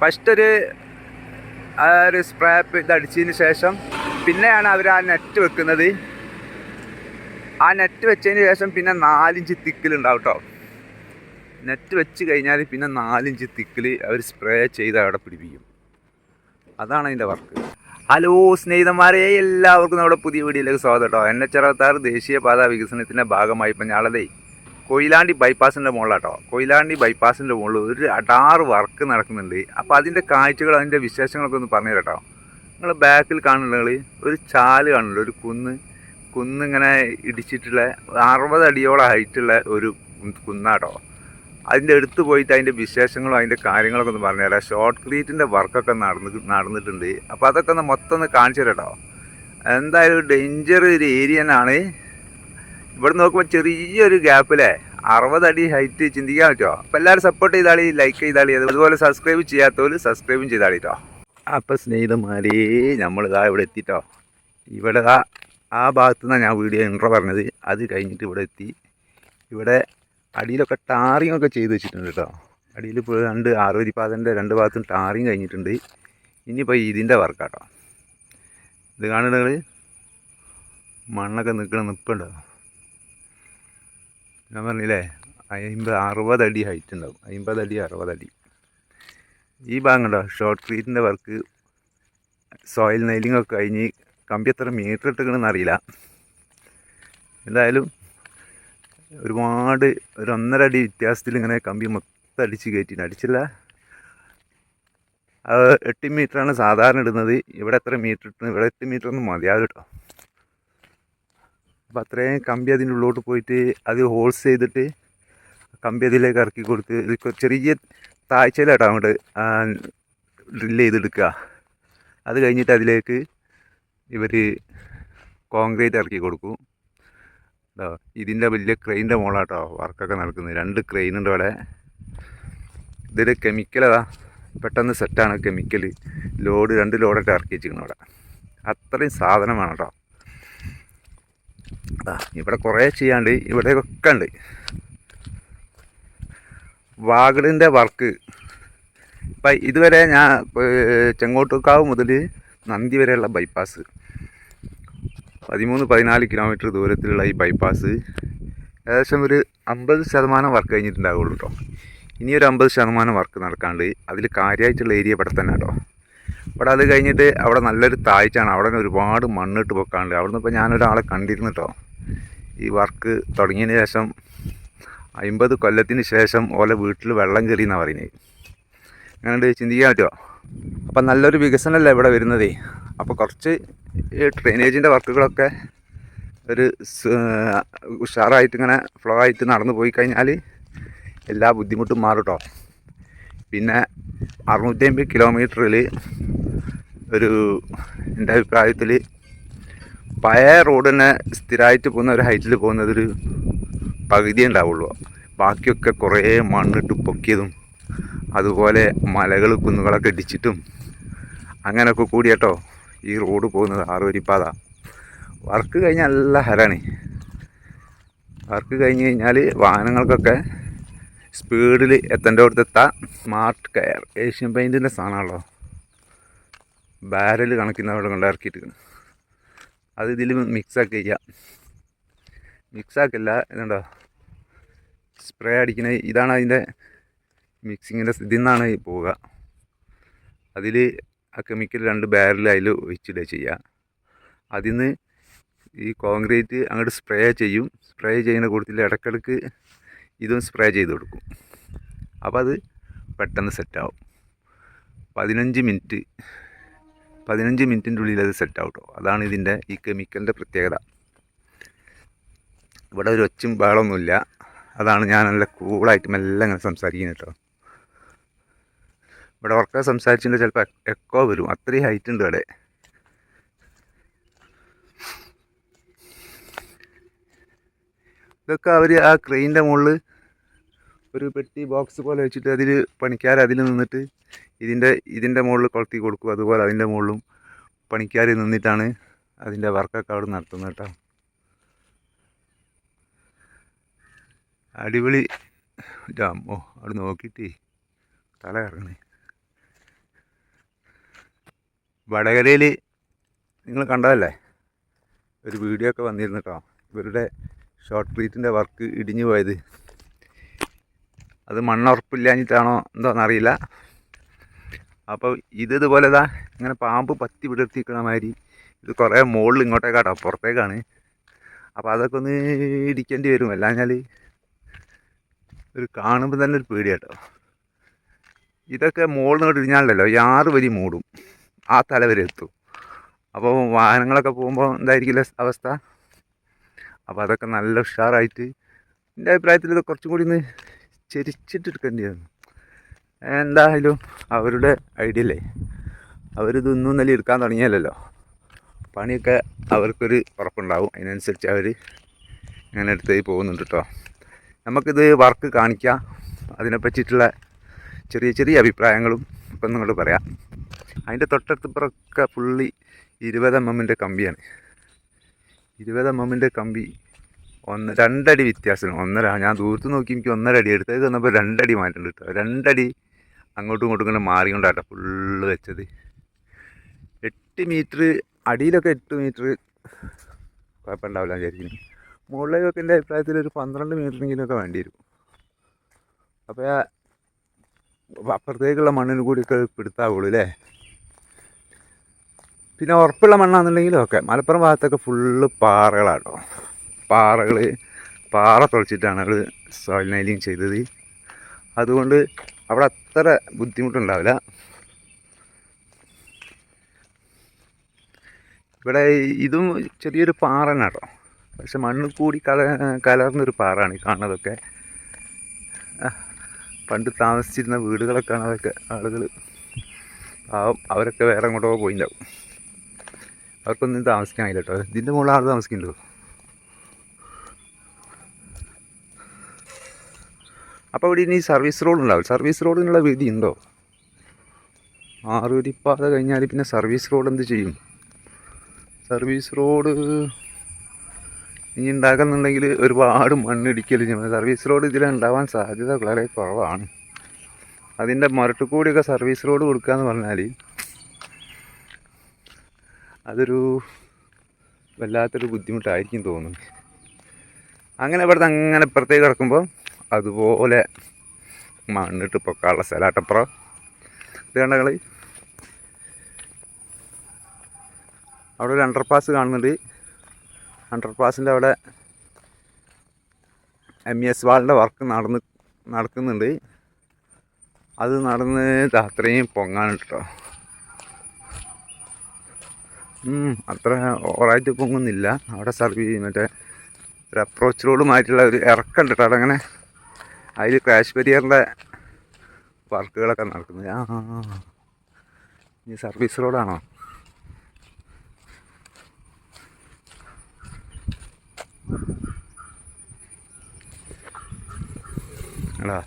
First ഒരു ആ ഒരു സ്പ്രാപ്പ് ഇത് അടിച്ചതിന് ശേഷം പിന്നെയാണ് അവർ ആ നെറ്റ് വെക്കുന്നത്. ആ നെറ്റ് വെച്ചതിന് ശേഷം പിന്നെ നാലിഞ്ച് തിക്കിലുണ്ടാവും കേട്ടോ നെറ്റ് വെച്ച് കഴിഞ്ഞാൽ പിന്നെ നാലിഞ്ച് തിക്കിൽ അവർ സ്പ്രേ ചെയ്ത് അവിടെ പിടിപ്പിക്കും. അതാണ് അതിന്റെ വർക്ക് ഹലോ സ്നേഹിതന്മാരെ എല്ലാവർക്കും നമ്മുടെ പുതിയ വീഡിയോയിലേക്ക് സ്വാഗതം കേട്ടോ എൻ എച്ച് അറുപത്താറ് ദേശീയപാത വികസനത്തിന്റെ ഭാഗമായി ഇപ്പം ഞാളതേ കൊയിലാണ്ടി ബൈപ്പാസിന്റെ മുകളിലാട്ടോ. കൊയിലാണ്ടി ബൈപ്പാസിന്റെ മുകളിൽ ഒരു അടാറ് വർക്ക് നടക്കുന്നുണ്ട്. അപ്പോൾ അതിന്റെ കാഴ്ചകൾ അതിന്റെ വിശേഷങ്ങളൊക്കെ ഒന്ന് പറഞ്ഞു നിങ്ങൾ ബാക്കിൽ കാണുന്നത് ഒരു ചാൽ കാണുന്നുണ്ട്. ഒരു കുന്ന് കുന്നിങ്ങനെ ഇടിച്ചിട്ടുള്ള അറുപത് അടിയോളം ഹൈറ്റുള്ള ഒരു കുന്നാട്ടോ. അതിന്റെ അടുത്ത് പോയിട്ട് അതിന്റെ വിശേഷങ്ങളും അതിന്റെ കാര്യങ്ങളൊക്കെ ഒന്ന് പറഞ്ഞുതരാം. ഷോർട്ട് ക്രീറ്റിന്റെ വർക്കൊക്കെ നടന്ന് നടന്നിട്ടുണ്ട്. അപ്പോൾ അതൊക്കെ ഒന്ന് മൊത്തം ഒന്ന് കാണിച്ചു തരാം കേട്ടോ എന്തായാലും ഡേഞ്ചർ ഒരു ഏരിയ ഇവിടെ നോക്കുമ്പോൾ ചെറിയൊരു ഗ്യാപ്പിലെ അറുപതടി ഹൈറ്റ് ചിന്തിക്കാൻ പറ്റുമോ അപ്പോൾ എല്ലാവരും സപ്പോർട്ട് ചെയ്താളി ലൈക്ക് ചെയ്താളി അതുപോലെ സബ്സ്ക്രൈബ് ചെയ്യാത്തവർ സബ്സ്ക്രൈബും ചെയ്താളി കേട്ടോ അപ്പോൾ സ്നേഹിതന്മാരേ നമ്മളിതാ ഇവിടെ എത്തിട്ടോ. ഇവിടെ ആ ഭാഗത്തു നിന്നാണ് ഞാൻ വീഡിയോ ഇൻട്രോ പറഞ്ഞത്. അത് കഴിഞ്ഞിട്ട് ഇവിടെ എത്തി. ഇവിടെ അടിയിലൊക്കെ ടാറിങ് ഒക്കെ ചെയ്ത് വെച്ചിട്ടുണ്ട് കേട്ടോ അടിയിൽ ഇപ്പോൾ രണ്ട് ആറുവരി പാതന്റെ രണ്ട് ഭാഗത്തും ടാറിങ് കഴിഞ്ഞിട്ടുണ്ട്. ഇനിയിപ്പോൾ ഇതിന്റെ വർക്കാട്ടോ ഇത് കാണുന്നത് മണ്ണൊക്കെ നിൽക്കണം നിൽപ്പുണ്ടോ ഞാൻ പറഞ്ഞില്ലേ അമ്പത് അറുപത് അടി ഹൈറ്റ് ഉണ്ടാവും. അമ്പത് അടി അറുപത് അടി. ഈ ഭാഗം കണ്ടോ? ഷോർട്ട് ക്രീറ്റിന്റെ വർക്ക് സോയിൽ നെയിലിംഗ് ഒക്കെ കഴിഞ്ഞ് കമ്പി എത്ര മീറ്റർ ഇട്ടിക്കണമെന്ന് അറിയില്ല. എന്തായാലും ഒരുപാട് ഒരു ഒന്നര അടി വ്യത്യാസത്തിൽ ഇങ്ങനെ കമ്പി മൊത്തം അടിച്ച് കയറ്റിന് അടിച്ചില്ല. എട്ട് മീറ്ററാണ് സാധാരണ ഇടുന്നത്. ഇവിടെ എത്ര മീറ്റർ ഇട്ടു ഇവിടെ എട്ട് മീറ്റർ ഒന്നും മതിയാകും കേട്ടോ. അപ്പോൾ അത്രയും കമ്പി അതിന്റെ ഉള്ളോട്ട് പോയിട്ട് അത് ഹോൾസ് ചെയ്തിട്ട് കമ്പി അതിലേക്ക് ഇറക്കി കൊടുത്ത് ചെറിയ താഴ്ചയിലാട്ടോ അങ്ങോട്ട് ഡ്രില്ല് ചെയ്തെടുക്കുക. അത് കഴിഞ്ഞിട്ട് അതിലേക്ക് ഇവർ കോൺക്രീറ്റ് ഇറക്കി കൊടുക്കും. കേട്ടോ ഇതിന്റെ വലിയ ക്രെയിന്റെ മുകളാട്ടോ വർക്കൊക്കെ നടക്കുന്നത്. രണ്ട് ക്രെയിൻ ഉണ്ട് അവിടെ ഇതൊരു കെമിക്കലതാ പെട്ടെന്ന് സെറ്റാണ് കെമിക്കൽ ലോഡ് രണ്ട് ലോഡായിട്ട് ഇറക്കി വെച്ചിരിക്കുന്നത് അവിടെ അത്രയും സാധനമാണ് കേട്ടോ ഇവിടെ കുറേ ചെയ്യാണ്ട് ഇവിടെയൊക്കെ ഉണ്ട്. വാഗടിന്റെ വർക്ക്. ഇപ്പം ഇതുവരെ ഞാൻ ചെങ്കോട്ടുക്കാവ് മുതൽ നന്ദി വരെയുള്ള ബൈപ്പാസ് പതിമൂന്ന് പതിനാല് കിലോമീറ്റർ ദൂരത്തിലുള്ള ഈ ബൈപ്പാസ് ഏകദേശം ഒരു അമ്പത് ശതമാനം വർക്ക് കഴിഞ്ഞിട്ടുണ്ടാവുള്ളൂ കേട്ടോ ഇനിയൊരു അമ്പത് ശതമാനം വർക്ക് നടക്കാണ്ട് അതിൽ കാര്യമായിട്ടുള്ള ഏരിയ ഇവിടെ തന്നെ കേട്ടോ ഇവിടെ അത് കഴിഞ്ഞിട്ട് അവിടെ നല്ലൊരു താഴ്ചയാണ്. അവിടെ ഒരുപാട് മണ്ണിട്ട് പൊക്കാണ്ട് അവിടെ നിന്ന് ഇപ്പോൾ ഞാനൊരാളെ കണ്ടിരുന്നു കേട്ടോ ഈ വർക്ക് തുടങ്ങിയതിന് ശേഷം അമ്പത് കൊല്ലത്തിന് ശേഷം ഓലെ വീട്ടിൽ വെള്ളം കയറി എന്നാണ് പറയുന്നത് അങ്ങനെ ചിന്തിക്കാൻ പറ്റുമോ അപ്പം നല്ലൊരു വികസനമല്ല ഇവിടെ വരുന്നതേ. അപ്പോൾ കുറച്ച് ഡ്രെയിനേജിന്റെ വർക്കുകളൊക്കെ ഒരു ഉഷാറായിട്ട് ഇങ്ങനെ ഫ്ലോ ആയിട്ട് നടന്നു പോയി കഴിഞ്ഞാൽ എല്ലാ ബുദ്ധിമുട്ടും മാറും കേട്ടോ പിന്നെ അറുന്നൂറ്റി അമ്പത് കിലോമീറ്ററിൽ ഒരു എന്റെ അഭിപ്രായത്തിൽ പഴയ റോഡിനെ സ്ഥിരമായിട്ട് പോകുന്ന ഒരു ഹൈറ്റിൽ പോകുന്നതൊരു പകുതി ഉണ്ടാവുള്ളൂ. ബാക്കിയൊക്കെ കുറേ മണ്ണിട്ട് പൊക്കിയതും അതുപോലെ മലകൾ കുന്നുകളൊക്കെ ഇടിച്ചിട്ടും അങ്ങനെയൊക്കെ കൂടി കേട്ടോ ഈ റോഡ് പോകുന്നത്. ആറുവരിപ്പാത. വർക്ക് കഴിഞ്ഞാൽ നല്ല ഹരാണ്. വർക്ക് കഴിഞ്ഞ് കഴിഞ്ഞാൽ വാഹനങ്ങൾക്കൊക്കെ സ്പീഡിൽ എത്തേണ്ട എത്താം. സ്മാർട്ട് കെയർ ഏഷ്യൻ പെയിന്റിന്റെ സാധനമാണല്ലോ. ബാരൽ കണക്കിന് അവിടെ കൊണ്ട് ഇറക്കിയിട്ട് അത് ഇതിൽ മിക്സാക്കി ചെയ്യാം മിക്സാക്കില്ല ഇതുണ്ടോ സ്പ്രേ അടിക്കുന്ന ഇതാണ് അതിന്റെ മിക്സിങ്ങിന്റെ ഇതിൽ നിന്നാണ് പോവുക. അതിൽ ആ കെമിക്കൽ രണ്ട് ബാരൽ അതിൽ ഒഴിച്ചിടുക ചെയ്യുക. അതിൽ നിന്ന് ഈ കോൺക്രീറ്റ് അങ്ങോട്ട് സ്പ്രേ ചെയ്യും. സ്പ്രേ ചെയ്യുന്ന കൂട്ടത്തിൽ ഇടക്കിടക്ക് ഇതും സ്പ്രേ ചെയ്ത് കൊടുക്കും. അപ്പോൾ അത് പെട്ടെന്ന് സെറ്റാവും. പതിനഞ്ച് മിനിറ്റ് പതിനഞ്ച് മിനിറ്റിന്റെ ഉള്ളിൽ അത് സെറ്റ് കേട്ടോ അതാണ് ഇതിന്റെ ഈ കെമിക്കലിന്റെ പ്രത്യേകത. ഇവിടെ ഒരു ഒച്ചും ബഹളമൊന്നുമില്ല അതാണ് ഞാൻ നല്ല കൂളായിട്ട് മെല്ലെ ഇങ്ങനെ സംസാരിക്കുന്നത് കേട്ടോ. ഇവിടെ ഉറക്കെ സംസാരിച്ചിട്ട് ചിലപ്പോൾ എക്കോ വരും. അത്രയും ഹൈറ്റ് ഉണ്ട് ഇവിടെ. ഇതൊക്കെ അവർ ആ ക്രെയിന്റെ മുകളിൽ ഒരു പെട്ടി ബോക്സ് പോലെ വെച്ചിട്ട് അതിൽ പണിക്കാർ അതിൽ നിന്നിട്ട് ഇതിന്റെ ഇതിന്റെ മുകളിൽ കൊളുത്തി കൊടുക്കും അതുപോലെ അതിന്റെ മുകളിലും പണിക്കാർ നിന്നിട്ടാണ് അതിന്റെ വർക്കൊക്കെ അവിടെ നടത്തുന്നത് കേട്ടോ. അടിപൊളി ഓ അവിടെ നോക്കിയിട്ടേ തല ഇറങ്ങണേ വടകരയിൽ നിങ്ങൾ കണ്ടതല്ലേ? ഒരു വീഡിയോ ഒക്കെ വന്നിരുന്നു കേട്ടോ. ഇവരുടെ ഷോർട്ട് ട്രീറ്റിന്റെ വർക്ക് ഇടിഞ്ഞു പോയത്. അത് മണ്ണുറപ്പില്ലാഞ്ഞിട്ടാണോ എന്തോന്നറിയില്ല. അപ്പോൾ ഇത് ഇതുപോലെ ഇതാ ഇങ്ങനെ പാമ്പ് പത്തി വിടർത്തിക്കണ മാതിരി. ഇത് കുറേ മുകളിൽ ഇങ്ങോട്ടേക്കാട്ടോ പുറത്തേക്കാണ്. അപ്പോൾ അതൊക്കെ ഒന്ന് ഇടിക്കേണ്ടി വരും. അല്ലാഞ്ഞാൽ ഒരു കാണുമ്പോൾ തന്നെ ഒരു പേടിയാട്ടോ. ഇതൊക്കെ നിന്ന് ഇടിഞ്ഞാലല്ലോ ആറ് വരി മൂടും. ആ തല വരെ എത്തും. അപ്പോൾ വാഹനങ്ങളൊക്കെ പോകുമ്പോൾ എന്തായിരിക്കില്ല അവസ്ഥ? അപ്പോൾ അതൊക്കെ നല്ല ഉഷാറായിട്ട് എന്റെ അഭിപ്രായത്തിൽ ഇത് കുറച്ചും കൂടി ഒന്ന് ചെരിച്ചിട്ട് എടുക്കേണ്ടിയിരുന്നു എന്തായാലും അവരുടെ ഐഡിയ അല്ലേ അവരിതൊന്നും നല്ല എടുക്കാൻ തുടങ്ങിയല്ലോ പണിയൊക്കെ അവർക്കൊരു ഉറപ്പുണ്ടാവും. അതിനനുസരിച്ച് അവർ ഇങ്ങനെ എടുത്ത് പോകുന്നുണ്ട് കേട്ടോ നമുക്കിത് വർക്ക് കാണിക്കാം. അതിനെ പറ്റിയിട്ടുള്ള ചെറിയ ചെറിയ അഭിപ്രായങ്ങളും ഒക്കെ നിങ്ങളോട് പറയാം. അതിന്റെ തൊട്ടടുത്തപ്പുറമൊക്കെ ഫുള്ളി ഇരുപത് എം എമ്മിന്റെ കമ്പിയാണ്. ഇരുപത് എം എമ്മിന്റെ കമ്പി ഒന്ന് രണ്ടടി വ്യത്യാസം ഒന്നര ഞാൻ ദൂരത്ത് നോക്കി എനിക്ക് ഒന്നര അടി എടുത്തത് വന്നപ്പോൾ രണ്ടടി മാറ്റം കേട്ടോ രണ്ടടി അങ്ങോട്ടും ഇങ്ങോട്ടും ഇങ്ങനെ മാറിക്കൊണ്ടാട്ടോ ഫുള്ള് വെച്ചത്. എട്ട് മീറ്റർ അടിയിലൊക്കെ എട്ട് മീറ്റർ കുഴപ്പമുണ്ടാവില്ല വിചാരിക്കുന്നു. മുകളിലേക്കൊക്കെ എന്റെ അഭിപ്രായത്തിൽ ഒരു പന്ത്രണ്ട് മീറ്ററെങ്കിലുമൊക്കെ വേണ്ടി വരും. അപ്പോൾ അപ്പുറത്തേക്കുള്ള മണ്ണിന് കൂടിയൊക്കെ പിടുത്താവുള്ളൂ അല്ലേ? പിന്നെ ഉറപ്പുള്ള മണ്ണാണെന്നുണ്ടെങ്കിലും ഒക്കെ. മലപ്പുറം ഭാഗത്തൊക്കെ ഫുള്ള് പാറകളാട്ടോ. പാറകൾ പാറ തുളച്ചിട്ടാണ് അവർ സോയിൽ നൈലിങ് ചെയ്തത്. അതുകൊണ്ട് അവിടെ അത്ര ബുദ്ധിമുട്ടുണ്ടാവില്ല. ഇവിടെ ഇതും ചെറിയൊരു പാറ തന്നെ കേട്ടോ പക്ഷെ മണ്ണ് കൂടി കല കലർന്നൊരു പാറയാണ് ഈ കാണുന്നതൊക്കെ. പണ്ട് താമസിച്ചിരുന്ന വീടുകളൊക്കെയാണ് അതൊക്കെ ആളുകൾ പാവം അവരൊക്കെ വേറെ എങ്ങോട്ടോ പോയിണ്ടാവും. അവർക്കൊന്നും താമസിക്കാനില്ല കേട്ടോ. ഇതിന്റെ മുകളിൽ ആൾ താമസിക്കുന്നുണ്ടോ? അപ്പോൾ ഇവിടെ ഇനി സർവീസ് റോഡ് ഉണ്ടാവും സർവീസ് റോഡിനുള്ള വീതി ഉണ്ടോ? ആറൂരിപ്പാത കഴിഞ്ഞാൽ പിന്നെ സർവീസ് റോഡ് എന്ത് ചെയ്യും? സർവീസ് റോഡ് ഇനി ഉണ്ടാക്കുന്നുണ്ടെങ്കിൽ ഒരുപാട് മണ്ണിടിക്കൽ സർവീസ് റോഡ് ഇതിൽ ഉണ്ടാവാൻ സാധ്യത വളരെ കുറവാണ്. അതിന്റെ മരട്ടുകൂടിയൊക്കെ സർവീസ് റോഡ് കൊടുക്കുക എന്ന് പറഞ്ഞാൽ അതൊരു വല്ലാത്തൊരു ബുദ്ധിമുട്ടായിരിക്കും തോന്നുന്നു. അങ്ങനെ ഇവിടുത്തെ അങ്ങനെ ഇപ്പുറത്തേക്ക് കിടക്കുമ്പോൾ അതുപോലെ മണ്ണിട്ട് പൊക്കാനുള്ള സ്ഥലമാട്ടപ്പുറം ഇത് കണ്ടങ്ങൾ അവിടെ ഒരു അണ്ടർ പാസ് കാണുന്നുണ്ട്. അണ്ടർ പാസിന്റെ അവിടെ എം എസ് വാളിന്റെ വർക്ക് നടന്ന് നടക്കുന്നുണ്ട്. അത് നടന്ന് അത്രയും പൊങ്ങാനുണ്ട് അത്ര ഓവറായിട്ട് പൊങ്ങുന്നില്ല. അവിടെ സർവീസ് മറ്റേ ഒരു അപ്രോച്ച് റോഡുമായിട്ടുള്ള ഒരു ഇറക്കുണ്ട് കേട്ടോ അവിടെ അങ്ങനെ അതിൽ ക്രാഷ് ബരിയറിന്റെ വർക്കുകളൊക്കെ നടക്കുന്നത്. ആ ഇനി സർവീസ് റോഡാണോ എടാ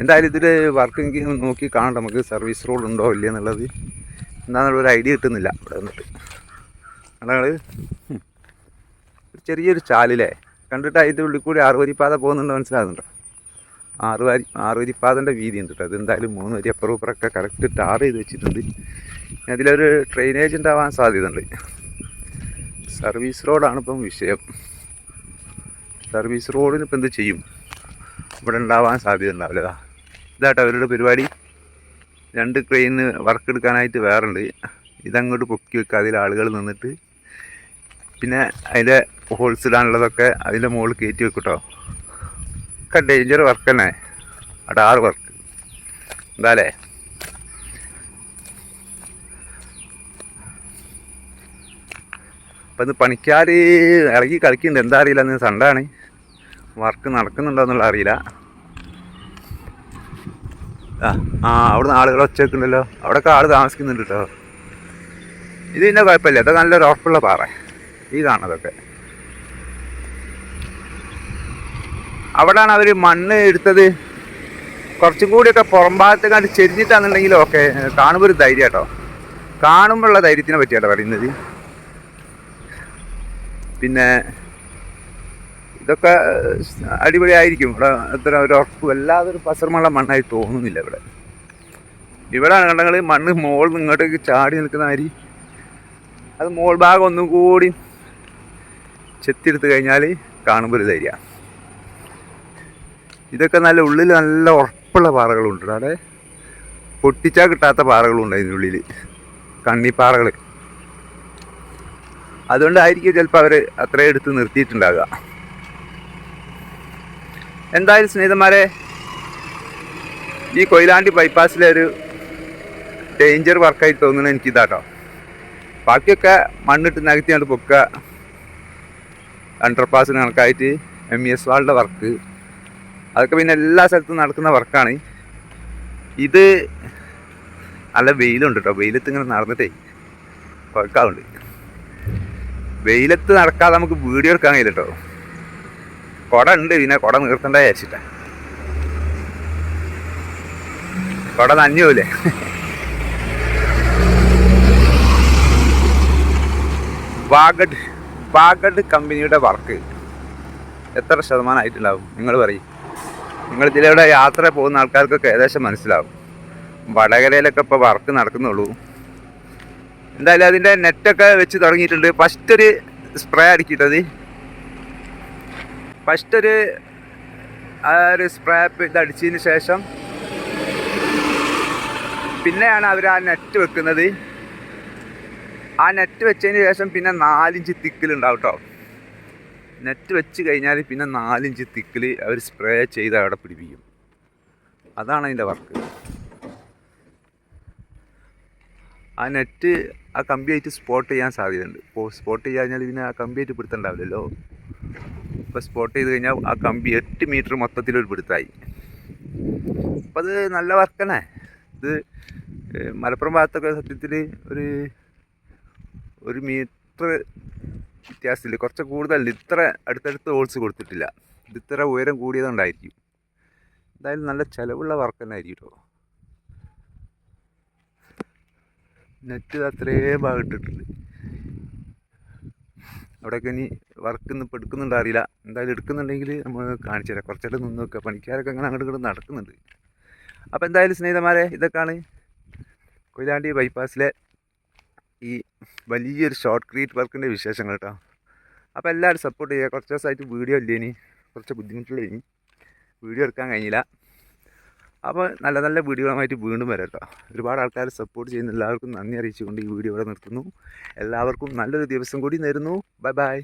എന്തായാലും ഇതിൽ വർക്ക് നോക്കി കാണണ്ട നമുക്ക് സർവീസ് റോഡ് ഉണ്ടോ ഇല്ല എന്നുള്ളത്. എന്താണെന്നുള്ള ഒരു ഐഡിയ കിട്ടുന്നില്ല ഇവിടെ വന്നിട്ട്. അതാണ് ചെറിയൊരു ചാലില്ലേ കണ്ടിട്ട് അതിന്റെ ഉള്ളിൽ കൂടി ആറുവരിപ്പാത പോകുന്നുണ്ട് മനസ്സിലാകുന്നുണ്ടോ? ആറുവരി ആറുവരിപ്പാതന്റെ ആറ് വരിപ്പാതന്റെ വീതി ഉണ്ട് കേട്ടോ. അതെന്തായാലും മൂന്ന് വരി അപ്പുറം ഇപ്പുറമൊക്കെ കറക്റ്റ് ടാർ ചെയ്ത് വെച്ചിട്ടുണ്ട്. അതിലൊരു ഡ്രെയിനേജ് ഉണ്ടാവാൻ സാധ്യതയുണ്ട്. സർവീസ് റോഡാണ് ഇപ്പം വിഷയം. സർവീസ് റോഡിന് ഇപ്പം എന്ത് ചെയ്യും? ഇവിടെ ഉണ്ടാവാൻ സാധ്യത ഉണ്ടാവില്ലതാ ഇതായിട്ട് അവരുടെ പരിപാടി. രണ്ട് ക്രെയിന് വർക്ക് എടുക്കാനായിട്ട് വേറുണ്ട്. ഇതങ്ങോട്ട് പൊക്കി വെക്കുക അതിൽ ആളുകൾ നിന്നിട്ട് പിന്നെ അതിന്റെ ഹോൾസ് ഇടാനുള്ളതൊക്കെ അതിന്റെ മുകളിൽ കയറ്റി വെക്കും കേട്ടോ ഒക്കെ ഡേഞ്ചർ വർക്ക് തന്നെ. അടാറ് വർക്ക് എന്താലേ അപ്പം ഇത് പണിക്കാർ ഇറങ്ങി കളിക്കുന്നുണ്ട്. എന്താ അറിയില്ല ഇന്ന് സണ്ടാണ് വർക്ക് നടക്കുന്നുണ്ടോ എന്നുള്ള അറിയില്ല. ആ ആ അവിടുന്ന് ആളുകൾ ഒച്ചക്കുണ്ടല്ലോ അവിടെയൊക്കെ ആൾ താമസിക്കുന്നുണ്ട് കേട്ടോ. ഇത് പിന്നെ കുഴപ്പമില്ല. ഇത് നല്ലൊരു ഉറപ്പുള്ള പാറ. ഈ അതൊക്കെ അവിടെയാണ് അവർ മണ്ണ് എടുത്തത്. കുറച്ചും കൂടിയൊക്കെ പുറം ഭാഗത്ത് കണ്ട് ചെരിഞ്ഞിട്ടാണെന്നുണ്ടെങ്കിൽ ഓക്കെ കാണുമ്പോൾ ഒരു ധൈര്യം കേട്ടോ. കാണുമ്പോഴുള്ള ധൈര്യത്തിനെ പറ്റിയാട്ടോ പറയുന്നത്. പിന്നെ ഇതൊക്കെ അടിപൊളിയായിരിക്കും. ഇവിടെ അത്ര ഒരു ഉറപ്പ് വല്ലാതെ ഒരു പസർമുള്ള മണ്ണായി തോന്നുന്നില്ല ഇവിടെ. ഇവിടെയാണ് കണ്ടങ്ങൾ മണ്ണ് മോൾ നിന്ന് ഇങ്ങോട്ടേക്ക് ചാടി നിൽക്കുന്ന അരി അത് മോൾ ഭാഗം ഒന്നും കൂടി ചെത്തിയെടുത്ത് കഴിഞ്ഞാൽ കാണുമ്പോൾ ഒരു ധൈര്യ. ഇതൊക്കെ നല്ല ഉള്ളിൽ നല്ല ഉറപ്പുള്ള പാറകളുണ്ട്. അവിടെ പൊട്ടിച്ചാൽ കിട്ടാത്ത പാറകളുണ്ട് അതിന്റെ ഉള്ളിൽ കണ്ണിപ്പാറകൾ അതുകൊണ്ടായിരിക്കും ചിലപ്പോൾ അവർ അത്രയും എടുത്ത് നിർത്തിയിട്ടുണ്ടാകുക എന്തായാലും സ്നേഹിതന്മാരെ ഈ കൊയിലാണ്ടി ബൈപ്പാസിലെ ഒരു ഡേഞ്ചർ വർക്കായി തോന്നുന്നത് എനിക്കിതാട്ടോ. ബാക്കിയൊക്കെ മണ്ണിട്ട് നികത്തിയാണ് പൊക്കുക. അണ്ടർപാസിന് കണക്കായിട്ട് എം ഇ എസ് വാളിന്റെ വർക്ക് അതൊക്കെ പിന്നെ എല്ലാ സ്ഥലത്തും നടക്കുന്ന വർക്കാണ് ഇത് നല്ല വെയിലുണ്ട് കേട്ടോ വെയിലത്ത് ഇങ്ങനെ നടന്നിട്ടേ കുഴക്കാറുണ്ട്. വെയിലത്ത് നടക്കാതെ നമുക്ക് വീഡിയോ എടുക്കാൻ കഴിയില്ല കേട്ടോ കുട ഉണ്ട് പിന്നെ കുട നിർത്തണ്ട വിചാരിച്ചിട്ടാ. കുട നനഞ്ഞൂലേ വാഗഡ്. വാഗഡ് കമ്പനിയുടെ വർക്ക് എത്ര ശതമാനമായിട്ടുണ്ടാവും നിങ്ങൾ പറയും. നിങ്ങൾ ഇതിലൂടെ യാത്ര പോകുന്ന ആൾക്കാർക്കൊക്കെ ഏകദേശം മനസ്സിലാവും. വടകരയിലൊക്കെ ഇപ്പോൾ വർക്ക് നടക്കുന്നുള്ളൂ. എന്തായാലും അതിന്റെ നെറ്റൊക്കെ വെച്ച് തുടങ്ങിയിട്ടുണ്ട്. ഫസ്റ്റ് ഒരു സ്പ്രേ അടിക്കിട്ടത് ഫസ്റ്റ് ഒരു ആ ഒരു സ്പ്രേ ഇത് അടിച്ചതിന് ശേഷം പിന്നെയാണ് അവർ ആ നെറ്റ് വെക്കുന്നത്. ആ നെറ്റ് വെച്ചതിന് ശേഷം പിന്നെ നാലിഞ്ച് തിക്കിലുണ്ടാവും കേട്ടോ നെറ്റ് വെച്ച് കഴിഞ്ഞാൽ പിന്നെ നാലിഞ്ച് തിക്കിൽ അവർ സ്പ്രേ ചെയ്ത് അവിടെ പിടിപ്പിക്കും. അതാണ് അതിന്റെ വർക്ക് ആ നെറ്റ് ആ കമ്പിയായിട്ട് സ്പോട്ട് ചെയ്യാൻ സാധ്യതയുണ്ട്. ഇപ്പോൾ സ്പോട്ട് ചെയ്ത് കഴിഞ്ഞാൽ പിന്നെ ആ കമ്പിയായിട്ട് പിടുത്തണ്ടാവില്ലല്ലോ. ഇപ്പോൾ സ്പോട്ട് ചെയ്ത് കഴിഞ്ഞാൽ ആ കമ്പി എട്ട് മീറ്റർ മൊത്തത്തിലൊരു പിടുത്തായി. അപ്പോൾ അത് നല്ല വർക്കണേ ഇത് മലപ്പുറം ഭാഗത്തൊക്കെ സത്യത്തിൽ ഒരു ഒരു മീറ്റർ വ്യത്യാസത്തിൽ കുറച്ച് കൂടുതൽ ഇത്ര അടുത്തടുത്ത് ഹോൾസ് കൊടുത്തിട്ടില്ല. ഇത് ഇത്ര ഉയരം കൂടിയതുകൊണ്ടായിരിക്കും. എന്തായാലും നല്ല ചിലവുള്ള വർക്ക് തന്നെ ആയിരിക്കും കേട്ടോ നെറ്റ് അത്രയും ഭാഗം ഇട്ടിട്ടുണ്ട്. അവിടെയൊക്കെ ഇനി വർക്ക് ഇന്ന് ഇപ്പോൾ എടുക്കുന്നുണ്ടോ അറിയില്ല. എന്തായാലും എടുക്കുന്നുണ്ടെങ്കിൽ നമ്മൾ കാണിച്ചു തരാം. കുറച്ചായിട്ട് നിന്ന് നോക്കുക പണിക്കാരൊക്കെ അങ്ങനെ അങ്ങോട്ട് ഇങ്ങോട്ട് നടക്കുന്നുണ്ട്. അപ്പോൾ എന്തായാലും സ്നേഹിതന്മാരെ ഇതൊക്കെയാണ് കൊയിലാണ്ടി ബൈപ്പാസിലെ ഈ വലിയൊരു ഷോർട്ട് ക്രീറ്റ് വർക്കിന്റെ വിശേഷങ്ങൾ കേട്ടോ അപ്പോൾ എല്ലാവരും സപ്പോർട്ട് ചെയ്യുക. കുറച്ച് ദിവസമായിട്ട് വീഡിയോ ഇല്ല ഇനി കുറച്ച് ബുദ്ധിമുട്ടുള്ള ഇനി. വീഡിയോ എടുക്കാൻ കഴിഞ്ഞില്ല. അപ്പോൾ നല്ല നല്ല വീഡിയോകളുമായിട്ട് വീണ്ടും വരാം കേട്ടോ ഒരുപാട് ആൾക്കാർ സപ്പോർട്ട് ചെയ്യുന്ന എല്ലാവർക്കും നന്ദി അറിയിച്ചുകൊണ്ട് ഈ വീഡിയോ ഇവിടെ നിർത്തുന്നു. എല്ലാവർക്കും നല്ലൊരു ദിവസം കൂടി നേരുന്നു. Bye bye